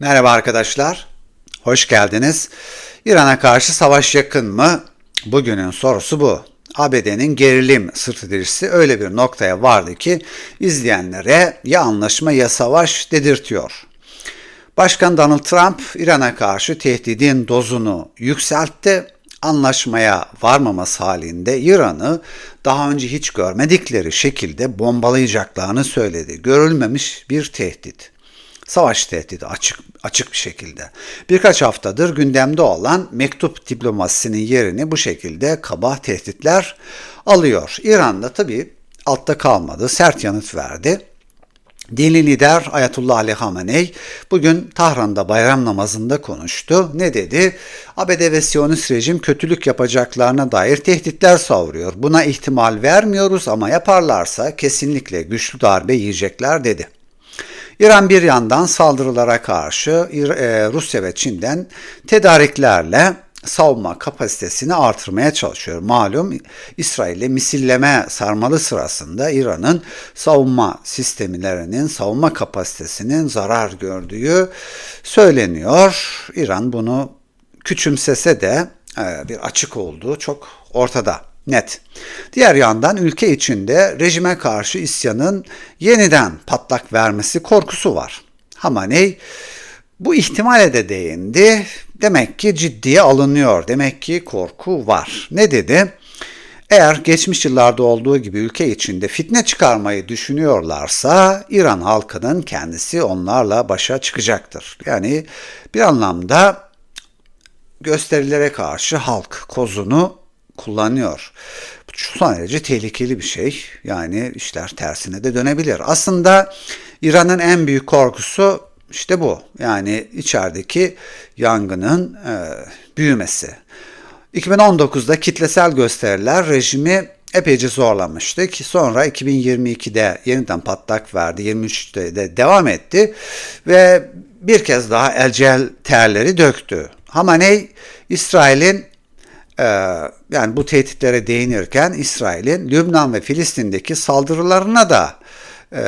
Merhaba arkadaşlar, hoş geldiniz. İran'a karşı savaş yakın mı? Bugünün sorusu bu. ABD'nin gerilim stratejisi öyle bir noktaya vardı ki izleyenlere ya anlaşma ya savaş dedirtiyor. Başkan Donald Trump İran'a karşı tehdidin dozunu yükseltti. Anlaşmaya varmaması halinde İran'ı daha önce hiç görmedikleri şekilde bombalayacaklarını söyledi. Görülmemiş bir tehdit savaş tehdidi açık açık bir şekilde. Birkaç haftadır gündemde olan mektup diplomasisinin yerini bu şekilde kaba tehditler alıyor. İran da tabii altta kalmadı, sert yanıt verdi. Dini lider Ayetullah Ali Hameney bugün Tahran'da bayram namazında konuştu. Ne dedi? ABD ve Siyonist rejim kötülük yapacaklarına dair tehditler savuruyor. Buna ihtimal vermiyoruz ama yaparlarsa kesinlikle güçlü darbe yiyecekler dedi. İran bir yandan saldırılara karşı e, Rusya ve Çin'den tedariklerle savunma kapasitesini artırmaya çalışıyor. Malum İsrail'e misilleme sarmalı sırasında İran'ın savunma sistemlerinin, savunma kapasitesinin zarar gördüğü söyleniyor. İran bunu küçümsese de e, bir açık olduğu çok ortada net. Diğer yandan ülke içinde rejime karşı isyanın yeniden patlak vermesi korkusu var. Hamaney bu ihtimale de değindi. Demek ki ciddiye alınıyor. Demek ki korku var. Ne dedi? Eğer geçmiş yıllarda olduğu gibi ülke içinde fitne çıkarmayı düşünüyorlarsa İran halkının kendisi onlarla başa çıkacaktır. Yani bir anlamda gösterilere karşı halk kozunu kullanıyor. Bu son derece tehlikeli bir şey. Yani işler tersine de dönebilir. Aslında İran'ın en büyük korkusu işte bu. Yani içerideki yangının e, büyümesi. 2019'da kitlesel gösteriler rejimi epeyce zorlamıştı ki sonra 2022'de yeniden patlak verdi, 23'te de devam etti ve bir kez daha elcel terleri döktü. Hamaney, İsrail'in yani bu tehditlere değinirken İsrail'in Lübnan ve Filistin'deki saldırılarına da e,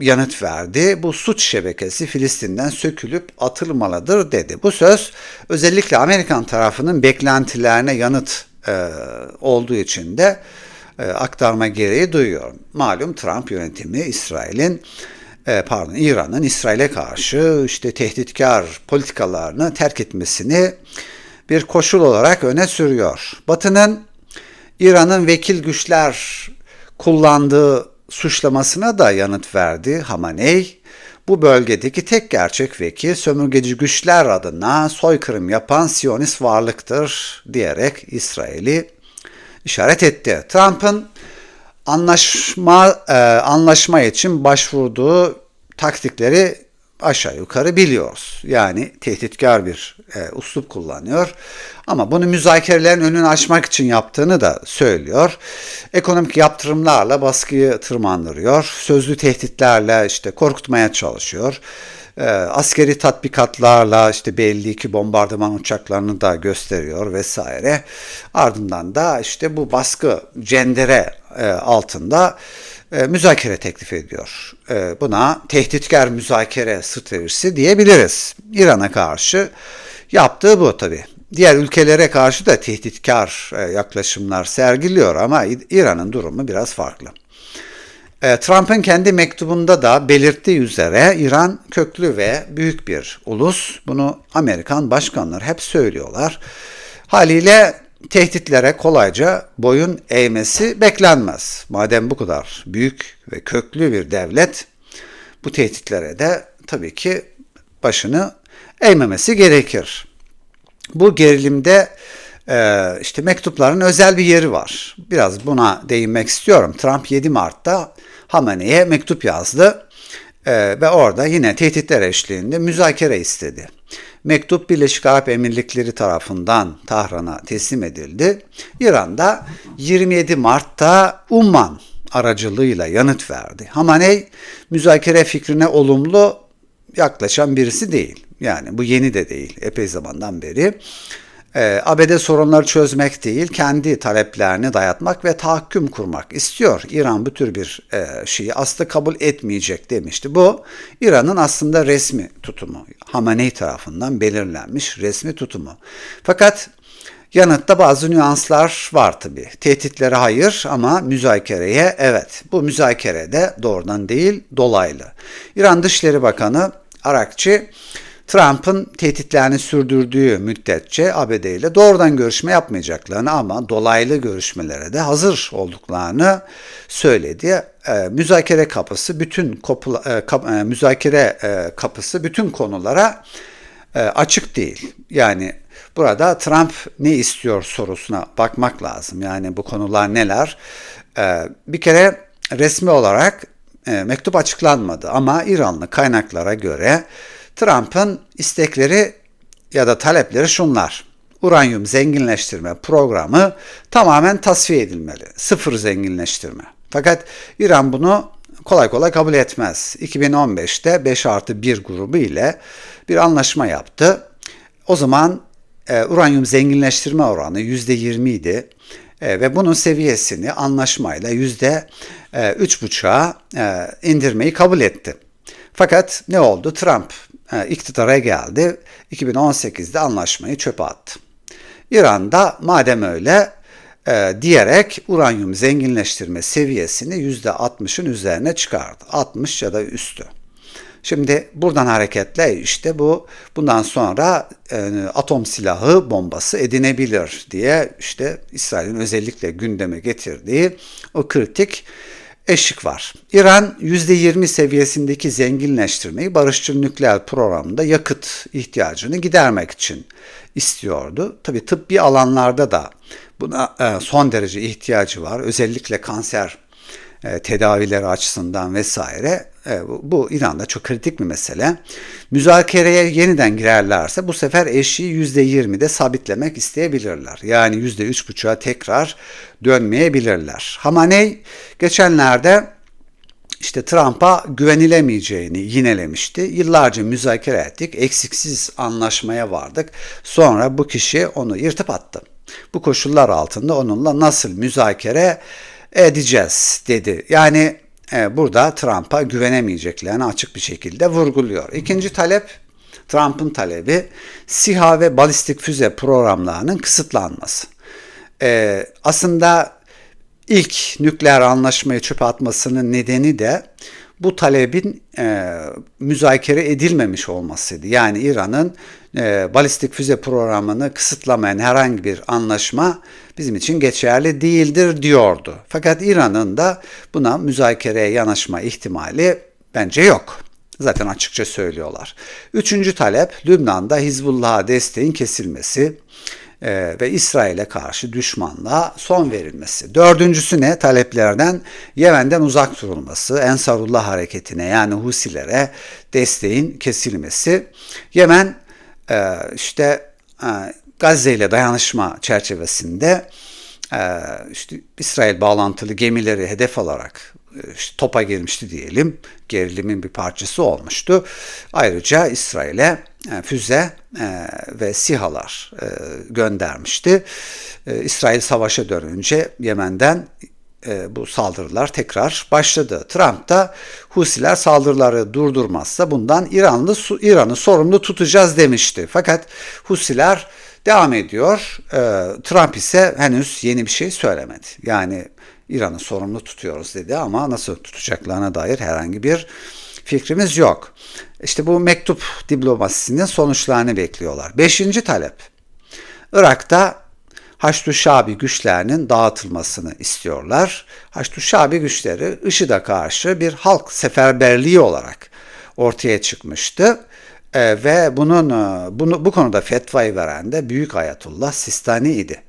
yanıt verdi. Bu suç şebekesi Filistin'den sökülüp atılmalıdır dedi. Bu söz özellikle Amerikan tarafının beklentilerine yanıt e, olduğu için de e, aktarma gereği duyuyor. Malum Trump yönetimi İsrail'in pardon İran'ın İsrail'e karşı işte tehditkar politikalarını terk etmesini bir koşul olarak öne sürüyor. Batı'nın İran'ın vekil güçler kullandığı suçlamasına da yanıt verdi Hamaney. Bu bölgedeki tek gerçek vekil sömürgeci güçler adına soykırım yapan Siyonist varlıktır diyerek İsrail'i işaret etti. Trump'ın anlaşma e, anlaşma için başvurduğu taktikleri aşağı yukarı biliyoruz. Yani tehditkar bir e, uslup kullanıyor. Ama bunu müzakerelerin önünü açmak için yaptığını da söylüyor. Ekonomik yaptırımlarla baskıyı tırmandırıyor. Sözlü tehditlerle işte korkutmaya çalışıyor. E, askeri tatbikatlarla işte belli ki bombardıman uçaklarını da gösteriyor vesaire. Ardından da işte bu baskı cendere e, altında e, müzakere teklif ediyor. E, buna tehditkar müzakere stratejisi diyebiliriz. İran'a karşı yaptığı bu tabi. Diğer ülkelere karşı da tehditkar e, yaklaşımlar sergiliyor ama İran'ın durumu biraz farklı. Trump'ın kendi mektubunda da belirttiği üzere İran köklü ve büyük bir ulus. Bunu Amerikan başkanlar hep söylüyorlar. Haliyle tehditlere kolayca boyun eğmesi beklenmez. Madem bu kadar büyük ve köklü bir devlet bu tehditlere de tabii ki başını eğmemesi gerekir. Bu gerilimde e, işte mektupların özel bir yeri var. Biraz buna değinmek istiyorum. Trump 7 Mart'ta Hamane'ye mektup yazdı e, ve orada yine tehditler eşliğinde müzakere istedi. Mektup Birleşik Arap Emirlikleri tarafından Tahran'a teslim edildi. İran'da 27 Mart'ta Umman aracılığıyla yanıt verdi. Hamaney müzakere fikrine olumlu yaklaşan birisi değil. Yani bu yeni de değil, epey zamandan beri. E, ABD sorunları çözmek değil, kendi taleplerini dayatmak ve tahakküm kurmak istiyor. İran bu tür bir e, şeyi asla kabul etmeyecek demişti. Bu İran'ın aslında resmi tutumu. Hamaney tarafından belirlenmiş resmi tutumu. Fakat Yanıtta bazı nüanslar var tabi. Tehditlere hayır ama müzakereye evet. Bu müzakerede doğrudan değil dolaylı. İran Dışişleri Bakanı Arakçı Trump'ın tehditlerini sürdürdüğü müddetçe ABD ile doğrudan görüşme yapmayacaklarını ama dolaylı görüşmelere de hazır olduklarını söyledi. E, müzakere kapısı bütün kopula, e, kap, e, müzakere e, kapısı bütün konulara e, açık değil. Yani burada Trump ne istiyor sorusuna bakmak lazım. Yani bu konular neler? E, bir kere resmi olarak e, mektup açıklanmadı ama İranlı kaynaklara göre Trump'ın istekleri ya da talepleri şunlar. Uranyum zenginleştirme programı tamamen tasfiye edilmeli. Sıfır zenginleştirme. Fakat İran bunu kolay kolay kabul etmez. 2015'te 5 artı 1 grubu ile bir anlaşma yaptı. O zaman e, uranyum zenginleştirme oranı %20 idi. E, ve bunun seviyesini anlaşmayla %3,5'a e, e, indirmeyi kabul etti. Fakat ne oldu? Trump iktidara geldi. 2018'de anlaşmayı çöpe attı. İran'da madem öyle e, diyerek uranyum zenginleştirme seviyesini %60'ın üzerine çıkardı. 60 ya da üstü. Şimdi buradan hareketle işte bu bundan sonra e, atom silahı bombası edinebilir diye işte İsrail'in özellikle gündeme getirdiği o kritik eşik var. İran %20 seviyesindeki zenginleştirmeyi barışçıl nükleer programında yakıt ihtiyacını gidermek için istiyordu. Tabi tıbbi alanlarda da buna e, son derece ihtiyacı var. Özellikle kanser e, tedavileri açısından vesaire. E, bu İran'da çok kritik bir mesele. Müzakereye yeniden girerlerse bu sefer eşiği %20'de sabitlemek isteyebilirler. Yani %3,5'a tekrar dönmeyebilirler. Hamaney geçenlerde işte Trump'a güvenilemeyeceğini yinelemişti. Yıllarca müzakere ettik, eksiksiz anlaşmaya vardık. Sonra bu kişi onu yırtıp attı. Bu koşullar altında onunla nasıl müzakere edeceğiz dedi. Yani e, burada Trump'a güvenemeyeceklerini açık bir şekilde vurguluyor. İkinci talep Trump'ın talebi SİHA ve balistik füze programlarının kısıtlanması. E, aslında ilk nükleer anlaşmayı çöpe atmasının nedeni de bu talebin e, müzakere edilmemiş olmasıydı. Yani İran'ın e, balistik füze programını kısıtlamayan herhangi bir anlaşma bizim için geçerli değildir diyordu. Fakat İran'ın da buna müzakereye yanaşma ihtimali bence yok. Zaten açıkça söylüyorlar. Üçüncü talep Lübnan'da Hizbullah'a desteğin kesilmesi e, ve İsrail'e karşı düşmanlığa son verilmesi. Dördüncüsü ne? Taleplerden Yemen'den uzak durulması, Ensarullah hareketine yani Husilere desteğin kesilmesi. Yemen e, işte e, Gazze ile dayanışma çerçevesinde işte İsrail bağlantılı gemileri hedef alarak işte topa girmişti diyelim. Gerilimin bir parçası olmuştu. Ayrıca İsrail'e e, füze e, ve sihalar e, göndermişti. İsrail savaşa dönünce Yemen'den bu saldırılar tekrar başladı. Trump da Husiler saldırıları durdurmazsa bundan İranlı İran'ı sorumlu tutacağız demişti. Fakat Husiler devam ediyor. Trump ise henüz yeni bir şey söylemedi. Yani İran'ı sorumlu tutuyoruz dedi ama nasıl tutacaklarına dair herhangi bir fikrimiz yok. İşte bu mektup diplomasisinin sonuçlarını bekliyorlar. Beşinci talep. Irak'ta Haçlı Şabi güçlerinin dağıtılmasını istiyorlar. Haçlı Şabi güçleri IŞİD'e karşı bir halk seferberliği olarak ortaya çıkmıştı. E, ve bunun e, bunu bu konuda fetvayı veren de Büyük Ayetullah Sistani idi.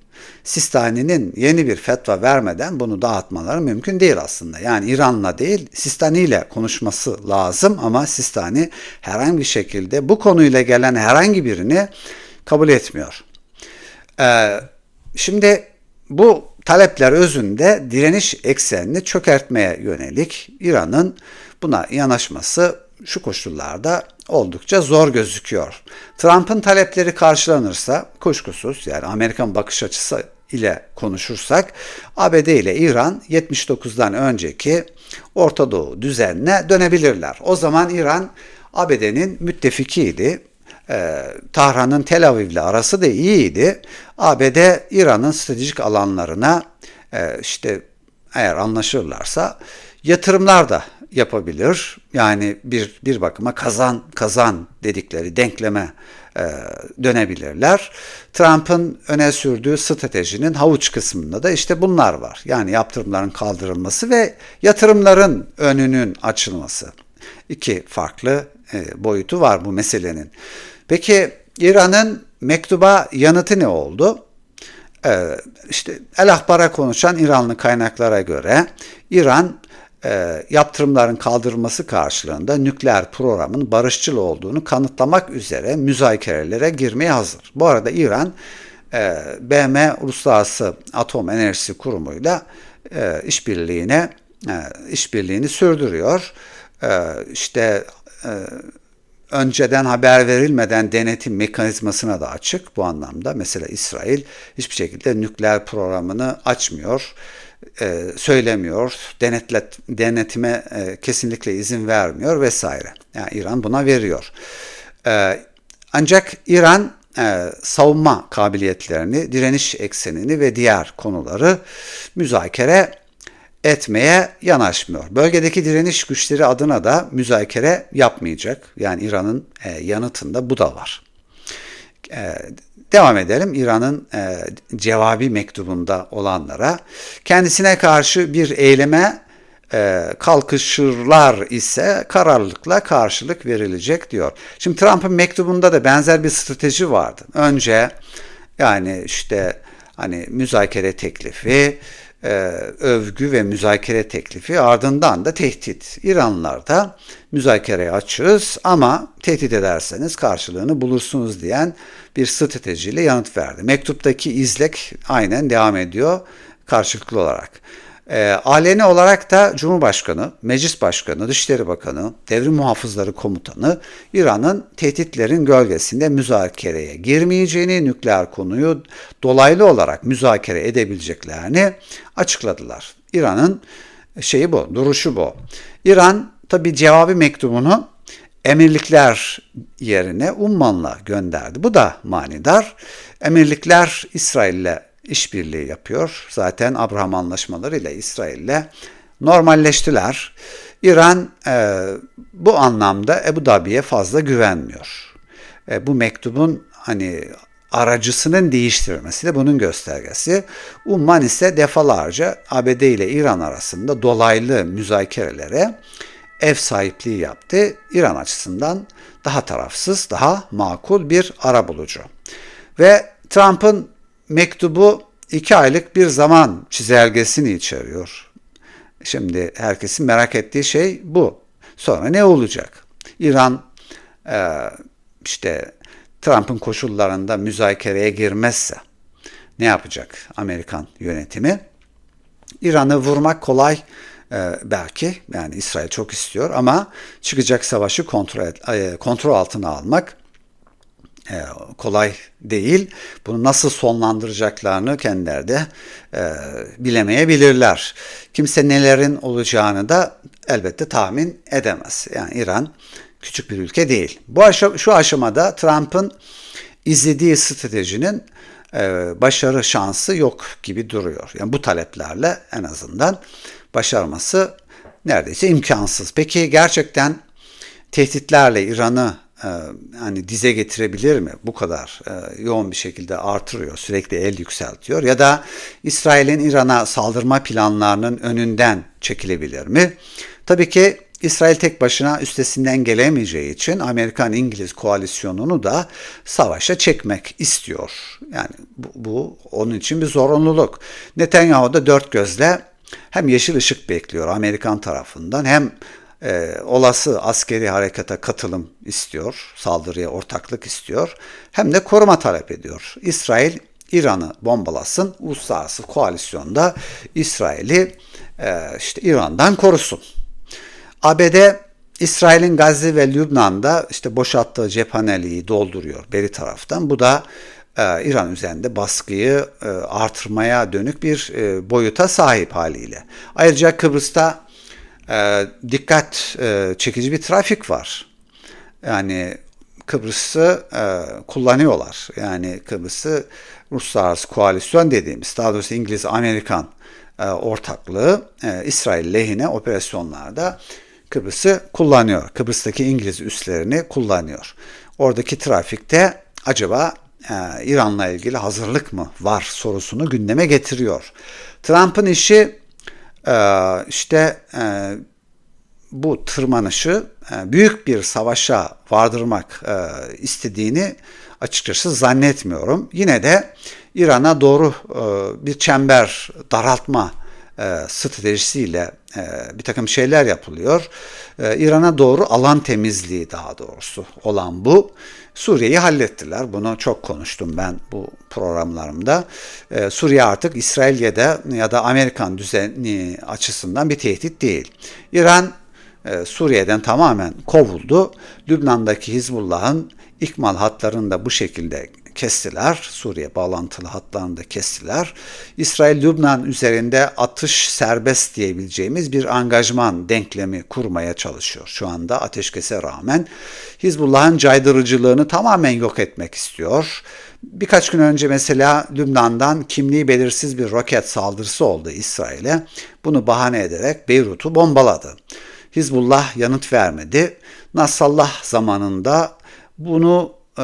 Sistani'nin yeni bir fetva vermeden bunu dağıtmaları mümkün değil aslında. Yani İran'la değil Sistani ile konuşması lazım ama Sistani herhangi bir şekilde bu konuyla gelen herhangi birini kabul etmiyor. Ee, şimdi bu talepler özünde direniş eksenini çökertmeye yönelik İran'ın buna yanaşması şu koşullarda oldukça zor gözüküyor. Trump'ın talepleri karşılanırsa kuşkusuz yani Amerikan bakış açısı ile konuşursak ABD ile İran 79'dan önceki Orta Doğu düzenine dönebilirler. O zaman İran ABD'nin müttefikiydi. Ee, Tahran'ın Tel Aviv'le arası da iyiydi. ABD İran'ın stratejik alanlarına e, işte eğer anlaşırlarsa yatırımlar da yapabilir. Yani bir bir bakıma kazan kazan dedikleri denkleme e, dönebilirler. Trump'ın öne sürdüğü stratejinin havuç kısmında da işte bunlar var. Yani yaptırımların kaldırılması ve yatırımların önünün açılması. İki farklı e, boyutu var bu meselenin. Peki İran'ın mektuba yanıtı ne oldu? Ee, işte El Ahbar'a konuşan İranlı kaynaklara göre İran e, yaptırımların kaldırılması karşılığında nükleer programın barışçıl olduğunu kanıtlamak üzere müzakerelere girmeye hazır. Bu arada İran e, BM Uluslararası Atom Enerjisi Kurumu'yla e, işbirliğine e, işbirliğini sürdürüyor. E, işte e, önceden haber verilmeden denetim mekanizmasına da açık bu anlamda. Mesela İsrail hiçbir şekilde nükleer programını açmıyor, e, söylemiyor, denetlet, denetime e, kesinlikle izin vermiyor vesaire. Yani İran buna veriyor. E, ancak İran e, savunma kabiliyetlerini, direniş eksenini ve diğer konuları müzakere etmeye yanaşmıyor. Bölgedeki direniş güçleri adına da müzakere yapmayacak. Yani İran'ın e, yanıtında bu da var. E, devam edelim. İran'ın e, cevabi mektubunda olanlara kendisine karşı bir eyleme e, kalkışırlar ise kararlılıkla karşılık verilecek diyor. Şimdi Trump'ın mektubunda da benzer bir strateji vardı. Önce yani işte hani müzakere teklifi, e, övgü ve müzakere teklifi ardından da tehdit. İranlılar da müzakereye açığız ama tehdit ederseniz karşılığını bulursunuz diyen bir stratejiyle yanıt verdi. Mektuptaki izlek aynen devam ediyor karşılıklı olarak. E, aleni olarak da Cumhurbaşkanı, Meclis Başkanı, Dışişleri Bakanı, Devrim Muhafızları Komutanı İran'ın tehditlerin gölgesinde müzakereye girmeyeceğini, nükleer konuyu dolaylı olarak müzakere edebileceklerini açıkladılar. İran'ın şeyi bu, duruşu bu. İran tabi cevabı mektubunu emirlikler yerine Umman'la gönderdi. Bu da manidar. Emirlikler İsrail'le işbirliği yapıyor. Zaten Abraham anlaşmaları ile İsrail'le normalleştiler. İran e, bu anlamda Ebu Dhabi'ye fazla güvenmiyor. E, bu mektubun hani aracısının değiştirilmesi de bunun göstergesi. Umman ise defalarca ABD ile İran arasında dolaylı müzakerelere ev sahipliği yaptı. İran açısından daha tarafsız, daha makul bir ara bulucu. Ve Trump'ın mektubu iki aylık bir zaman çizelgesini içeriyor. Şimdi herkesin merak ettiği şey bu. Sonra ne olacak? İran e, işte Trump'ın koşullarında müzakereye girmezse ne yapacak Amerikan yönetimi? İran'ı vurmak kolay e, belki yani İsrail çok istiyor ama çıkacak savaşı kontrol, e, kontrol altına almak kolay değil. Bunu nasıl sonlandıracaklarını kendileri de e, bilemeyebilirler. Kimse nelerin olacağını da elbette tahmin edemez. Yani İran küçük bir ülke değil. Bu aşama, şu aşamada Trump'ın izlediği stratejinin e, başarı şansı yok gibi duruyor. Yani bu taleplerle en azından başarması neredeyse imkansız. Peki gerçekten tehditlerle İran'ı hani dize getirebilir mi? Bu kadar e, yoğun bir şekilde artırıyor, sürekli el yükseltiyor ya da İsrail'in İran'a saldırma planlarının önünden çekilebilir mi? Tabii ki İsrail tek başına üstesinden gelemeyeceği için Amerikan-İngiliz koalisyonunu da savaşa çekmek istiyor. Yani bu, bu onun için bir zorunluluk. Netanyahu da dört gözle hem yeşil ışık bekliyor Amerikan tarafından hem e, olası askeri harekata katılım istiyor, saldırıya ortaklık istiyor, hem de koruma talep ediyor. İsrail İran'ı bombalasın, uluslararası koalisyonda İsrail'i e, işte İran'dan korusun. ABD İsrail'in Gazze ve Lübnan'da işte boşalttığı cephaneliği dolduruyor beri taraftan. Bu da e, İran üzerinde baskıyı e, artırmaya dönük bir e, boyuta sahip haliyle. Ayrıca Kıbrıs'ta e, dikkat e, çekici bir trafik var. Yani Kıbrıs'ı e, kullanıyorlar. Yani Kıbrıs'ı Uluslararası Koalisyon dediğimiz, daha doğrusu İngiliz-Amerikan e, ortaklığı e, İsrail lehine operasyonlarda Kıbrıs'ı kullanıyor. Kıbrıs'taki İngiliz üslerini kullanıyor. Oradaki trafikte acaba e, İran'la ilgili hazırlık mı var sorusunu gündeme getiriyor. Trump'ın işi işte e, bu tırmanışı e, büyük bir savaşa vardırmak e, istediğini açıkçası zannetmiyorum. Yine de İran'a doğru bir çember daraltma stratejisiyle bir takım şeyler yapılıyor. İran'a doğru alan temizliği daha doğrusu olan bu. Suriye'yi hallettiler. Bunu çok konuştum ben bu programlarımda. Suriye artık İsrail'de ya da Amerikan düzeni açısından bir tehdit değil. İran e, Suriye'den tamamen kovuldu. Lübnan'daki Hizbullah'ın ikmal hatlarını da bu şekilde kestiler. Suriye bağlantılı hatlarını da kestiler. İsrail Lübnan üzerinde atış serbest diyebileceğimiz bir angajman denklemi kurmaya çalışıyor. Şu anda ateşkese rağmen Hizbullah'ın caydırıcılığını tamamen yok etmek istiyor. Birkaç gün önce mesela Lübnan'dan kimliği belirsiz bir roket saldırısı oldu İsrail'e. Bunu bahane ederek Beyrut'u bombaladı. Hizbullah yanıt vermedi. Nasrallah zamanında bunu e,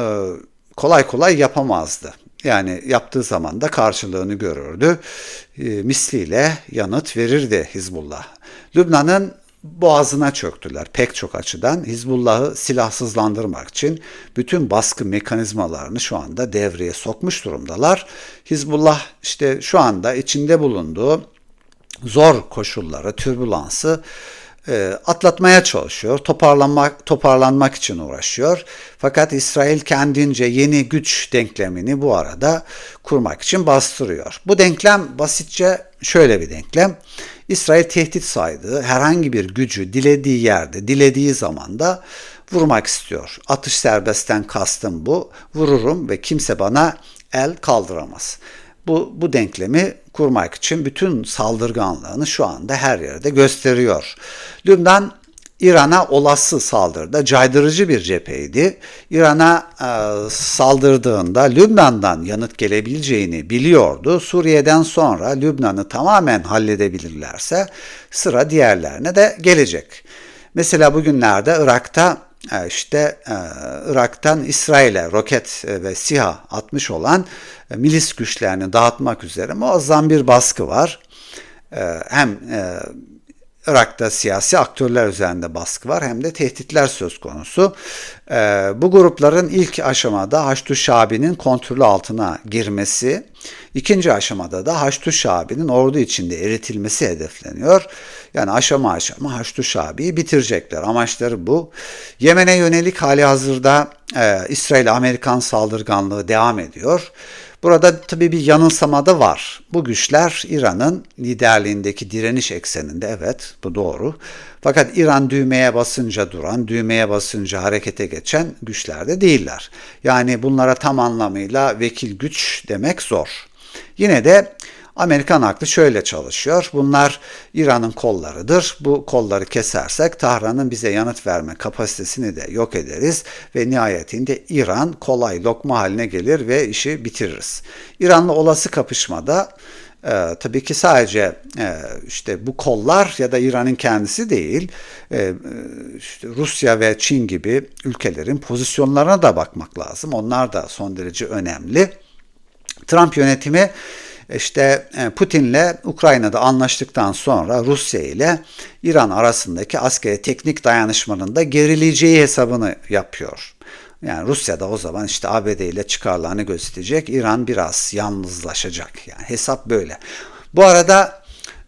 kolay kolay yapamazdı. Yani yaptığı zaman da karşılığını görürdü. E, misliyle yanıt verirdi Hizbullah. Lübnan'ın boğazına çöktüler pek çok açıdan. Hizbullah'ı silahsızlandırmak için bütün baskı mekanizmalarını şu anda devreye sokmuş durumdalar. Hizbullah işte şu anda içinde bulunduğu zor koşulları, türbülansı e, atlatmaya çalışıyor. Toparlanmak, toparlanmak için uğraşıyor. Fakat İsrail kendince yeni güç denklemini bu arada kurmak için bastırıyor. Bu denklem basitçe şöyle bir denklem. İsrail tehdit saydığı herhangi bir gücü dilediği yerde, dilediği zamanda vurmak istiyor. Atış serbestten kastım bu. Vururum ve kimse bana el kaldıramaz. Bu, bu denklemi kurmak için bütün saldırganlığını şu anda her yerde gösteriyor. Lübnan İran'a olası saldırıda caydırıcı bir cepheydi. İran'a e, saldırdığında Lübnan'dan yanıt gelebileceğini biliyordu. Suriye'den sonra Lübnan'ı tamamen halledebilirlerse sıra diğerlerine de gelecek. Mesela bugünlerde Irak'ta işte e, Irak'tan İsrail'e roket e, ve SİHA atmış olan milis güçlerini dağıtmak üzere muazzam bir baskı var. Hem Irak'ta siyasi aktörler üzerinde baskı var hem de tehditler söz konusu. bu grupların ilk aşamada Haçlı Şabi'nin kontrolü altına girmesi, ikinci aşamada da Haçlı Şabi'nin ordu içinde eritilmesi hedefleniyor. Yani aşama aşama Haçlı Şabi'yi bitirecekler. Amaçları bu. Yemen'e yönelik hali hazırda e, İsrail-Amerikan saldırganlığı devam ediyor. Burada tabii bir yanılsama da var. Bu güçler İran'ın liderliğindeki direniş ekseninde evet bu doğru. Fakat İran düğmeye basınca duran, düğmeye basınca harekete geçen güçler de değiller. Yani bunlara tam anlamıyla vekil güç demek zor. Yine de Amerikan aklı şöyle çalışıyor. Bunlar İran'ın kollarıdır. Bu kolları kesersek Tahran'ın bize yanıt verme kapasitesini de yok ederiz ve nihayetinde İran kolay lokma haline gelir ve işi bitiririz. İran'la olası kapışmada ee, tabii ki sadece e, işte bu kollar ya da İran'ın kendisi değil, e, işte Rusya ve Çin gibi ülkelerin pozisyonlarına da bakmak lazım. Onlar da son derece önemli. Trump yönetimi işte e, Putin'le Ukrayna'da anlaştıktan sonra Rusya ile İran arasındaki askeri teknik dayanışmanın da gerileceği hesabını yapıyor. Yani Rusya da o zaman işte ABD ile çıkarlarını gözetecek. İran biraz yalnızlaşacak. Yani hesap böyle. Bu arada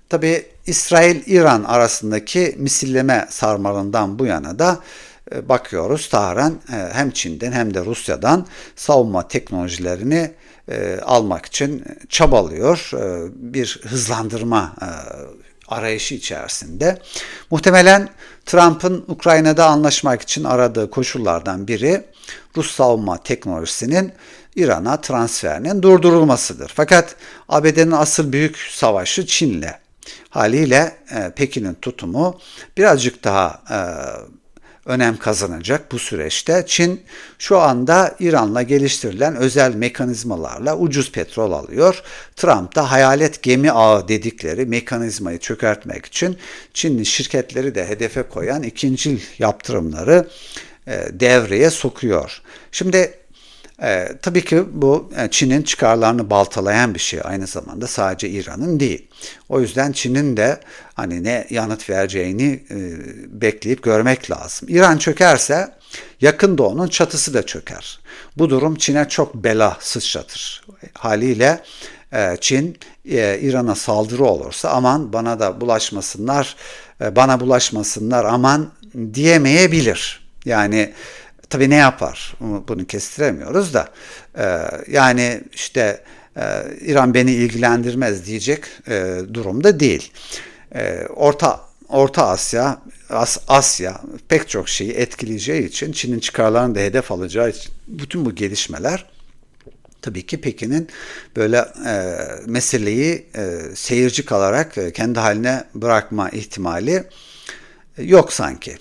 tabi İsrail-İran arasındaki misilleme sarmalından bu yana da e, bakıyoruz Tahran e, hem Çin'den hem de Rusya'dan savunma teknolojilerini e, almak için çabalıyor. Bir hızlandırma arayışı içerisinde. Muhtemelen Trump'ın Ukrayna'da anlaşmak için aradığı koşullardan biri Rus savunma teknolojisinin İran'a transferinin durdurulmasıdır. Fakat ABD'nin asıl büyük savaşı Çin'le. Haliyle e, Pekin'in tutumu birazcık daha e, önem kazanacak bu süreçte. Çin şu anda İran'la geliştirilen özel mekanizmalarla ucuz petrol alıyor. Trump da hayalet gemi ağı dedikleri mekanizmayı çökertmek için Çinli şirketleri de hedefe koyan ikincil yaptırımları e, devreye sokuyor. Şimdi e, tabii ki bu e, Çin'in çıkarlarını baltalayan bir şey aynı zamanda sadece İran'ın değil. O yüzden Çin'in de hani ne yanıt vereceğini e, bekleyip görmek lazım. İran çökerse yakın doğunun çatısı da çöker. Bu durum Çin'e çok bela sıçratır. Haliyle e, Çin e, İran'a saldırı olursa aman bana da bulaşmasınlar, e, bana bulaşmasınlar aman diyemeyebilir. Yani Tabii ne yapar? Bunu kestiremiyoruz da. E, yani işte e, İran beni ilgilendirmez diyecek e, durumda değil. E, Orta Orta Asya, As Asya pek çok şeyi etkileyeceği için Çin'in çıkarlarını da hedef alacağı için bütün bu gelişmeler tabii ki Pekin'in böyle e, meseleyi e, seyirci kalarak e, kendi haline bırakma ihtimali e, yok sanki.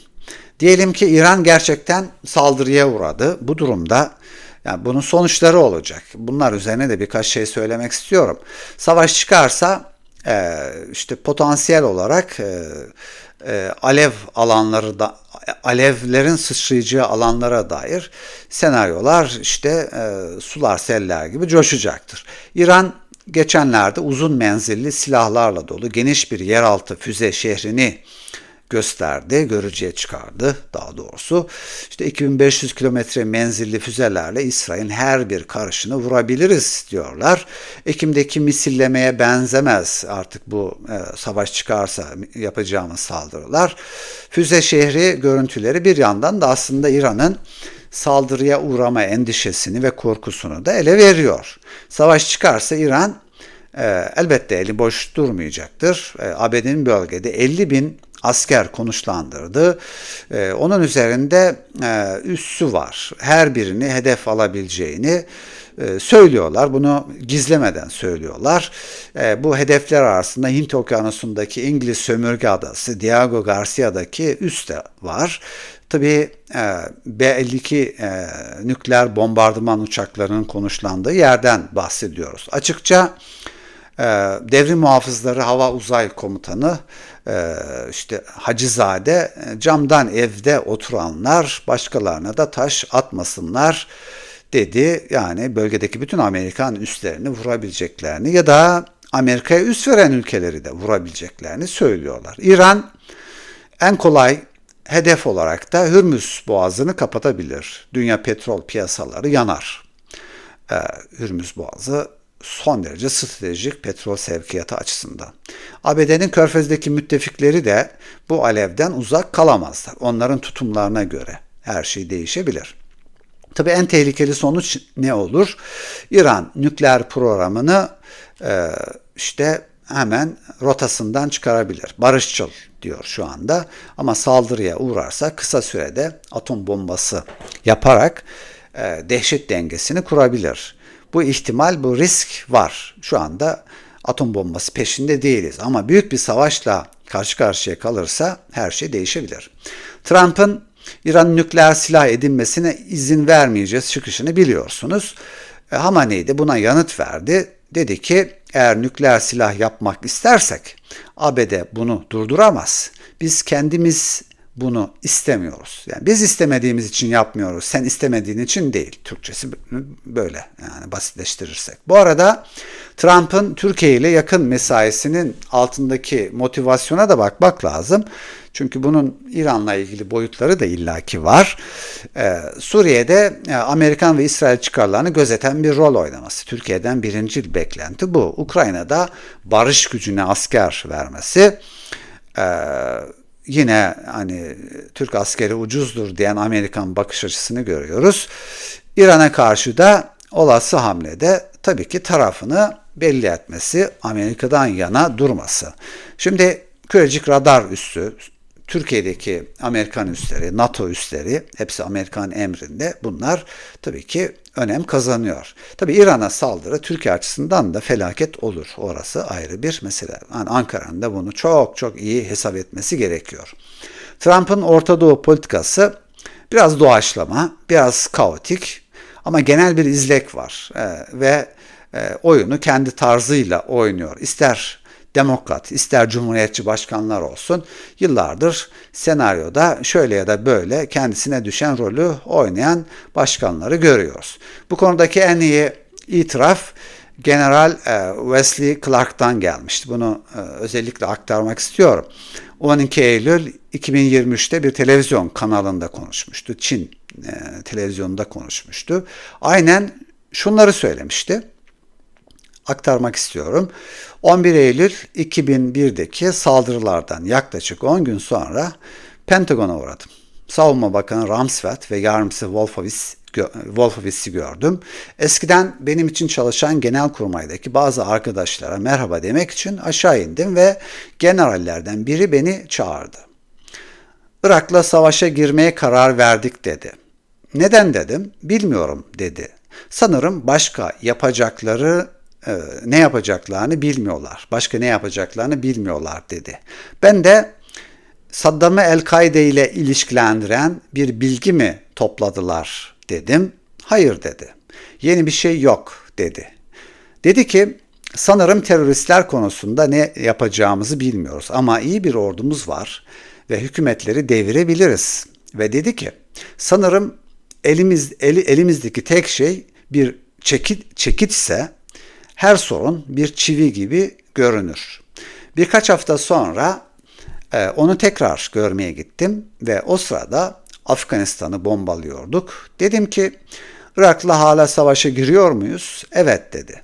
Diyelim ki İran gerçekten saldırıya uğradı. Bu durumda yani bunun sonuçları olacak. Bunlar üzerine de birkaç şey söylemek istiyorum. Savaş çıkarsa e, işte potansiyel olarak e, e, alev alanları da alevlerin sıçrayacağı alanlara dair senaryolar işte e, sular seller gibi coşacaktır. İran geçenlerde uzun menzilli silahlarla dolu geniş bir yeraltı füze şehrini gösterdi, görücüye çıkardı daha doğrusu. İşte 2500 kilometre menzilli füzelerle İsrail'in her bir karışını vurabiliriz diyorlar. Ekim'deki misillemeye benzemez artık bu e, savaş çıkarsa yapacağımız saldırılar. Füze şehri görüntüleri bir yandan da aslında İran'ın saldırıya uğrama endişesini ve korkusunu da ele veriyor. Savaş çıkarsa İran e, elbette eli boş durmayacaktır. E, ABD'nin bölgede 50 bin asker konuşlandırdı. Ee, onun üzerinde e, üssü var. Her birini hedef alabileceğini e, söylüyorlar. Bunu gizlemeden söylüyorlar. E, bu hedefler arasında Hint Okyanusu'ndaki İngiliz sömürge adası Diego Garcia'daki üs de var. Tabii B-52 nükleer bombardıman uçaklarının konuşlandığı yerden bahsediyoruz. Açıkça devrim muhafızları hava uzay komutanı işte Hacızade camdan evde oturanlar başkalarına da taş atmasınlar dedi. Yani bölgedeki bütün Amerikan üslerini vurabileceklerini ya da Amerika'ya üst veren ülkeleri de vurabileceklerini söylüyorlar. İran en kolay hedef olarak da Hürmüz Boğazı'nı kapatabilir. Dünya petrol piyasaları yanar. Ee, Hürmüz Boğazı son derece stratejik petrol sevkiyatı açısından. ABD'nin körfezdeki müttefikleri de bu alevden uzak kalamazlar. Onların tutumlarına göre her şey değişebilir. Tabi en tehlikeli sonuç ne olur? İran nükleer programını e, işte hemen rotasından çıkarabilir. Barışçıl diyor şu anda ama saldırıya uğrarsa kısa sürede atom bombası yaparak e, dehşet dengesini kurabilir. Bu ihtimal, bu risk var. Şu anda atom bombası peşinde değiliz. Ama büyük bir savaşla karşı karşıya kalırsa her şey değişebilir. Trump'ın İran nükleer silah edinmesine izin vermeyeceğiz çıkışını biliyorsunuz. E, Hamaney de buna yanıt verdi. Dedi ki eğer nükleer silah yapmak istersek ABD bunu durduramaz. Biz kendimiz bunu istemiyoruz. Yani biz istemediğimiz için yapmıyoruz. Sen istemediğin için değil. Türkçesi böyle yani basitleştirirsek. Bu arada Trump'ın Türkiye ile yakın mesaisinin altındaki motivasyona da bakmak lazım. Çünkü bunun İran'la ilgili boyutları da illaki var. Ee, Suriye'de e, Amerikan ve İsrail çıkarlarını gözeten bir rol oynaması. Türkiye'den birinci beklenti bu. Ukrayna'da barış gücüne asker vermesi. Ee, yine hani Türk askeri ucuzdur diyen Amerikan bakış açısını görüyoruz. İran'a karşı da olası hamlede tabii ki tarafını belli etmesi, Amerika'dan yana durması. Şimdi Kürecik radar üssü, Türkiye'deki Amerikan üsleri, NATO üsleri hepsi Amerikan emrinde bunlar tabii ki önem kazanıyor. Tabii İran'a saldırı Türkiye açısından da felaket olur. Orası ayrı bir mesele. Yani Ankara'nın da bunu çok çok iyi hesap etmesi gerekiyor. Trump'ın Orta Doğu politikası biraz doğaçlama, biraz kaotik ama genel bir izlek var ee, ve e, oyunu kendi tarzıyla oynuyor. İster demokrat, ister cumhuriyetçi başkanlar olsun yıllardır senaryoda şöyle ya da böyle kendisine düşen rolü oynayan başkanları görüyoruz. Bu konudaki en iyi itiraf General e, Wesley Clark'tan gelmişti. Bunu e, özellikle aktarmak istiyorum. 12 Eylül 2023'te bir televizyon kanalında konuşmuştu. Çin e, televizyonunda konuşmuştu. Aynen şunları söylemişti aktarmak istiyorum. 11 Eylül 2001'deki saldırılardan yaklaşık 10 gün sonra Pentagon'a uğradım. Savunma Bakanı Rumsfeld ve yardımcısı Wolfowitz Wolfowitz'i gördüm. Eskiden benim için çalışan Genelkurmay'daki bazı arkadaşlara merhaba demek için aşağı indim ve generallerden biri beni çağırdı. Irak'la savaşa girmeye karar verdik dedi. Neden dedim? Bilmiyorum dedi. Sanırım başka yapacakları ne yapacaklarını bilmiyorlar. Başka ne yapacaklarını bilmiyorlar dedi. Ben de Saddam'ı El-Kaide ile ilişkilendiren bir bilgi mi topladılar dedim. Hayır dedi. Yeni bir şey yok dedi. Dedi ki sanırım teröristler konusunda ne yapacağımızı bilmiyoruz ama iyi bir ordumuz var ve hükümetleri devirebiliriz. Ve dedi ki sanırım elimiz eli, elimizdeki tek şey bir çekit çekitse her sorun bir çivi gibi görünür. Birkaç hafta sonra e, onu tekrar görmeye gittim ve o sırada Afganistan'ı bombalıyorduk. Dedim ki Irak'la hala savaşa giriyor muyuz? Evet dedi.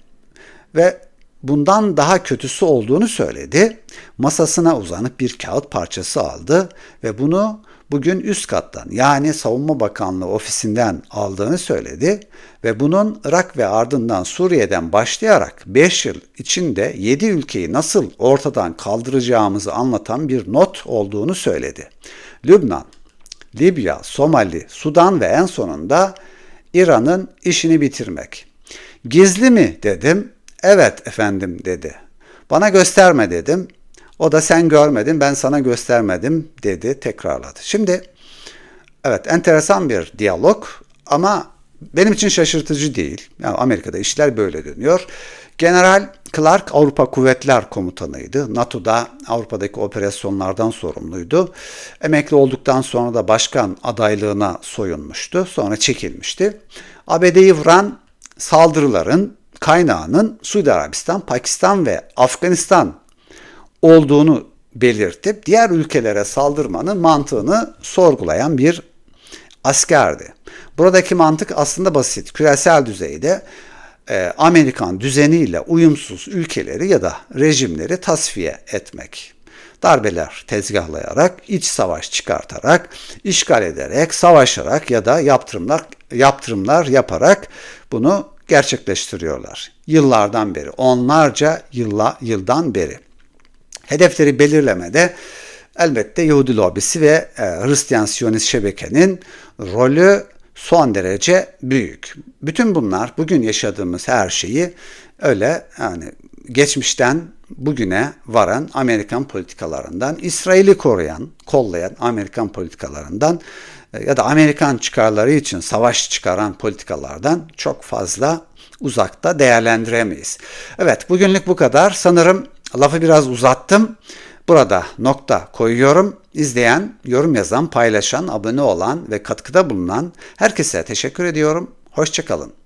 Ve bundan daha kötüsü olduğunu söyledi. Masasına uzanıp bir kağıt parçası aldı ve bunu bugün üst kattan yani Savunma Bakanlığı ofisinden aldığını söyledi ve bunun Irak ve ardından Suriye'den başlayarak 5 yıl içinde 7 ülkeyi nasıl ortadan kaldıracağımızı anlatan bir not olduğunu söyledi. Lübnan, Libya, Somali, Sudan ve en sonunda İran'ın işini bitirmek. Gizli mi dedim. Evet efendim dedi. Bana gösterme dedim. O da sen görmedin ben sana göstermedim dedi tekrarladı. Şimdi evet enteresan bir diyalog ama benim için şaşırtıcı değil. Yani Amerika'da işler böyle dönüyor. General Clark Avrupa Kuvvetler Komutanıydı. NATO'da Avrupa'daki operasyonlardan sorumluydu. Emekli olduktan sonra da başkan adaylığına soyunmuştu. Sonra çekilmişti. ABD'yi vuran saldırıların kaynağının Suudi Arabistan, Pakistan ve Afganistan olduğunu belirtip diğer ülkelere saldırmanın mantığını sorgulayan bir askerdi. Buradaki mantık aslında basit. Küresel düzeyde e, Amerikan düzeniyle uyumsuz ülkeleri ya da rejimleri tasfiye etmek. Darbeler tezgahlayarak, iç savaş çıkartarak, işgal ederek, savaşarak ya da yaptırımlar yaptırımlar yaparak bunu gerçekleştiriyorlar. Yıllardan beri, onlarca yılla, yıldan beri. Hedefleri belirlemede elbette Yahudi lobisi ve e, Hristiyan Siyonist şebekenin rolü son derece büyük. Bütün bunlar bugün yaşadığımız her şeyi öyle yani geçmişten bugüne varan Amerikan politikalarından, İsrail'i koruyan, kollayan Amerikan politikalarından e, ya da Amerikan çıkarları için savaş çıkaran politikalardan çok fazla uzakta değerlendiremeyiz. Evet bugünlük bu kadar. Sanırım lafı biraz uzattım. Burada nokta koyuyorum. İzleyen, yorum yazan, paylaşan, abone olan ve katkıda bulunan herkese teşekkür ediyorum. Hoşçakalın.